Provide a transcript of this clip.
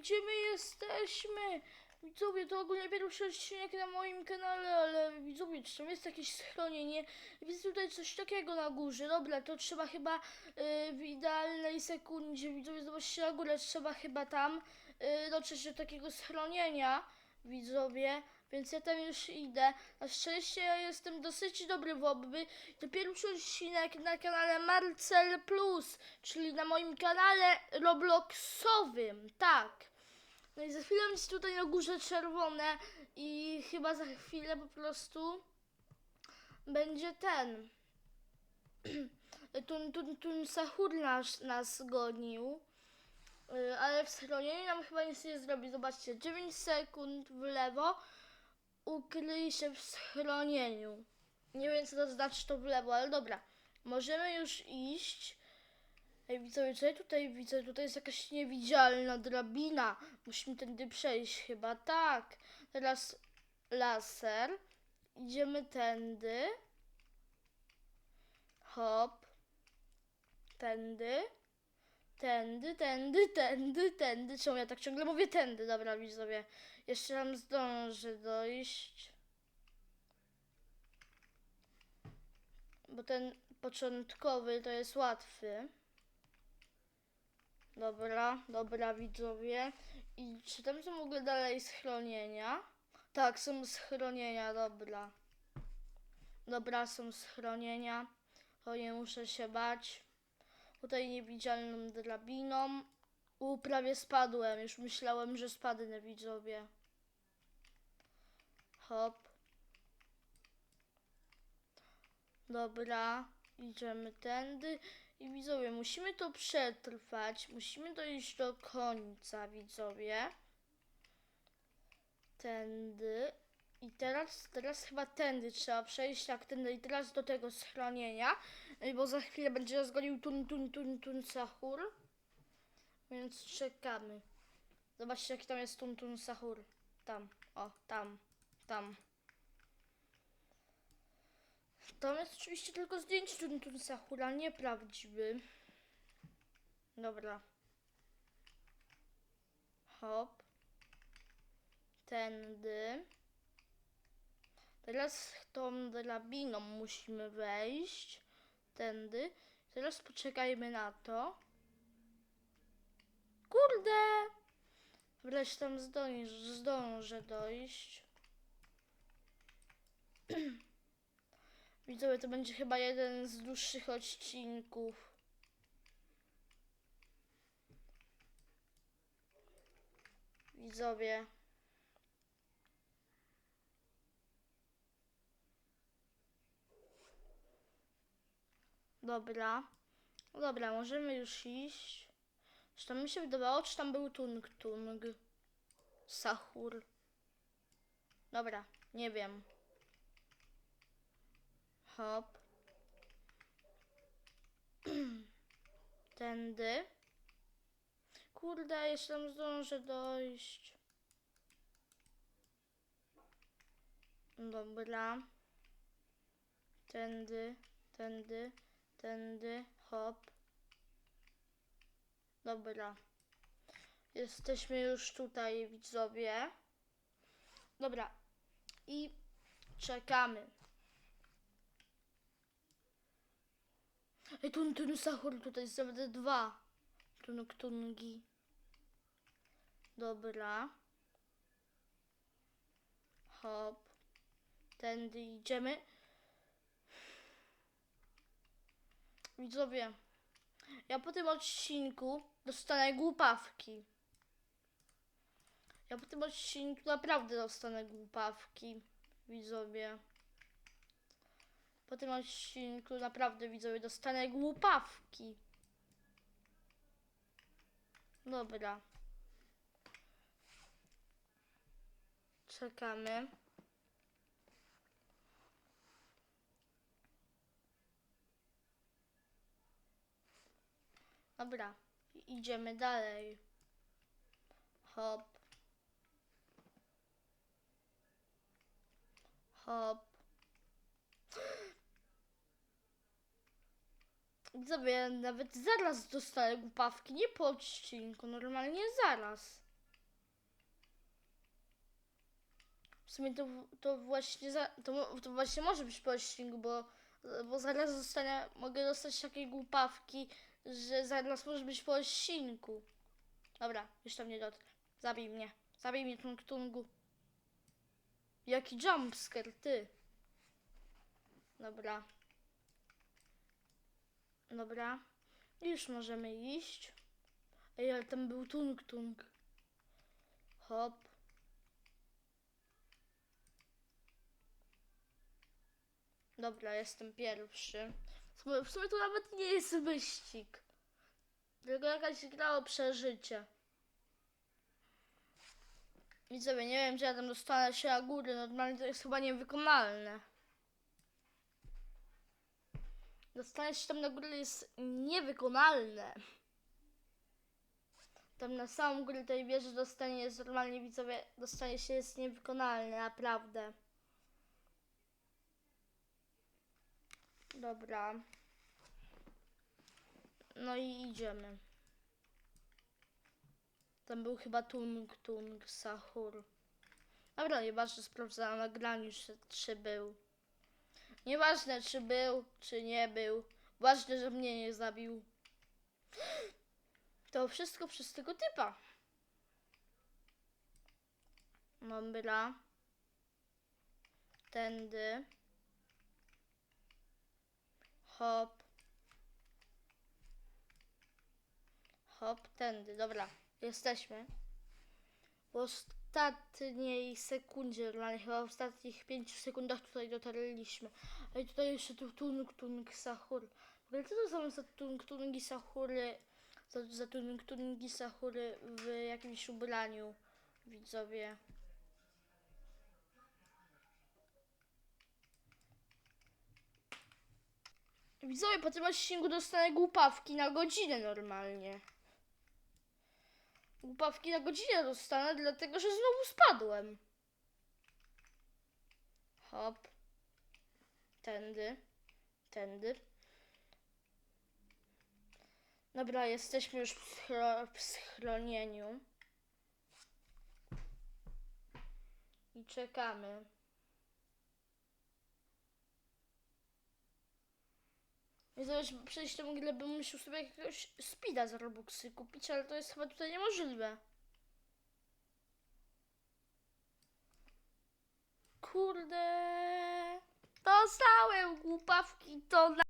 gdzie my jesteśmy? Widzowie, to ogólnie pierwszy odcinek na moim kanale, ale widzowie, czy tam jest jakieś schronienie? Widzę tutaj coś takiego na górze. Dobra, to trzeba chyba y, w idealnej sekundzie, widzowie, zobaczcie na górę, trzeba chyba tam y, dotrzeć do takiego schronienia, widzowie. Więc ja tam już idę. Na szczęście ja jestem dosyć dobry w obby. To pierwszy odcinek na kanale Marcel Plus, czyli na moim kanale Robloxowym, tak. No i za chwilę jest tutaj na górze czerwone i chyba za chwilę po prostu będzie ten. Tun, tun, tun Sahur nas, nas gonił. Y, Ale w schronieniu nam chyba nic nie zrobi. Zobaczcie, 9 sekund w lewo. Ukryj się w schronieniu. Nie wiem, co to znaczy to w lewo, ale dobra. Możemy już iść. Ej, widzowie, co ja tutaj widzę? Tutaj jest jakaś niewidzialna drabina. Musimy tędy przejść chyba. Tak. Teraz laser. Idziemy tędy. Hop. Tędy. Tędy, tędy, tędy, tędy. Czemu ja tak ciągle mówię tędy? Dobra, widzowie. Jeszcze tam zdążę dojść. Bo ten początkowy to jest łatwy. Dobra, dobra widzowie. I czy tam są w ogóle dalej schronienia? Tak, są schronienia, dobra. Dobra, są schronienia. To nie muszę się bać. Tutaj niewidzialną drabiną. U, prawie spadłem. Już myślałem, że spadnę, widzowie. Hop. Dobra, idziemy tędy. I widzowie, musimy to przetrwać. Musimy dojść do końca, widzowie. Tędy. I teraz, teraz chyba tędy trzeba przejść, tak, tędy i teraz do tego schronienia, y, bo za chwilę będzie nas gonił tun, tun, tun, tun, sahur. Więc czekamy. Zobaczcie, jaki tam jest tun, tun, sahur. Tam, o, tam, tam. To jest oczywiście tylko zdjęcie tun, tun, sahura, nieprawdziwy. Dobra. Hop. Tędy. Teraz tą drabiną musimy wejść. Tędy. Teraz poczekajmy na to. Kurde! Wreszcie tam zdążę, zdążę dojść. Widzowie, to będzie chyba jeden z dłuższych odcinków. Widzowie. Dobra. No Dobra, możemy już iść. Tam mi się wydawało, czy tam był tung tung? Sahur. Dobra, nie wiem. Hop. Tędy. Kurde, jeszcze tam zdążę dojść. Dobra. Tędy, tędy, tędy, hop. Dobra. Jesteśmy już tutaj, widzowie. Dobra. I czekamy. Ej, tun, tun, sahur, tutaj są te dwa. Tunuk, tungi. Dobra. Hop. Tędy idziemy. Widzowie, ja po tym odcinku dostanę głupawki. Ja po tym odcinku naprawdę dostanę głupawki, widzowie. Po tym odcinku naprawdę, widzowie, dostanę głupawki. Dobra. Czekamy. Dobra, idziemy dalej. Hop. Hop. Sobie nawet zaraz dostanę głupawki, nie po odcinku, normalnie zaraz. W sumie to, to właśnie za, to, to właśnie może być po odcinku, bo bo zaraz zostanę, mogę dostać takiej głupawki, że zaraz może być po odcinku. Dobra, już tam nie dotrę. Zabij mnie. Zabij mnie, Tung Tungu. Jaki jumpscare, ty. Dobra. Dobra. Już możemy iść. Ej, ale tam był Tung Tung. Hop. Dobra, jestem pierwszy. W sumie, to nawet nie jest wyścig. Tylko jakaś gra o przeżycie. Widzowie, nie wiem, czy ja tam dostanę się na góry. Normalnie to jest chyba niewykonalne. Dostanie się tam na górę jest niewykonalne. Tam na samą górę tej wieży dostanie jest normalnie, widzowie, dostanie się jest niewykonalne, naprawdę. Dobra. No i idziemy. Tam był chyba Tung Tung Sahur. Dobra, nieważne, sprawdzę na nagraniu, czy, czy był. Nieważne, czy był, czy nie był. Ważne, że mnie nie zabił. To wszystko przez tego typa. Dobra. Tędy. Hop. Hop, tędy. Dobra, jesteśmy. W ostatniej sekundzie, normalnie chyba w ostatnich 5 sekundach tutaj dotarliśmy. A i tutaj jeszcze tu Tung Tung Sahur. W ogóle co to są za Tung Tungi Sahury? Za, za Tung Sahury w jakimś ubraniu, widzowie. Widzowie, po tym odcinku dostanę głupawki na godzinę normalnie. Głupawki na godzinę dostanę, dlatego że znowu spadłem. Hop. Tędy. Tędy. Dobra, jesteśmy już w, schro- w schronieniu. I czekamy. Zobacz, przejść tę grę bym musiał sobie jakiegoś speeda z Robuxy kupić, ale to jest chyba tutaj niemożliwe. Kurde. Dostałem głupawki, to na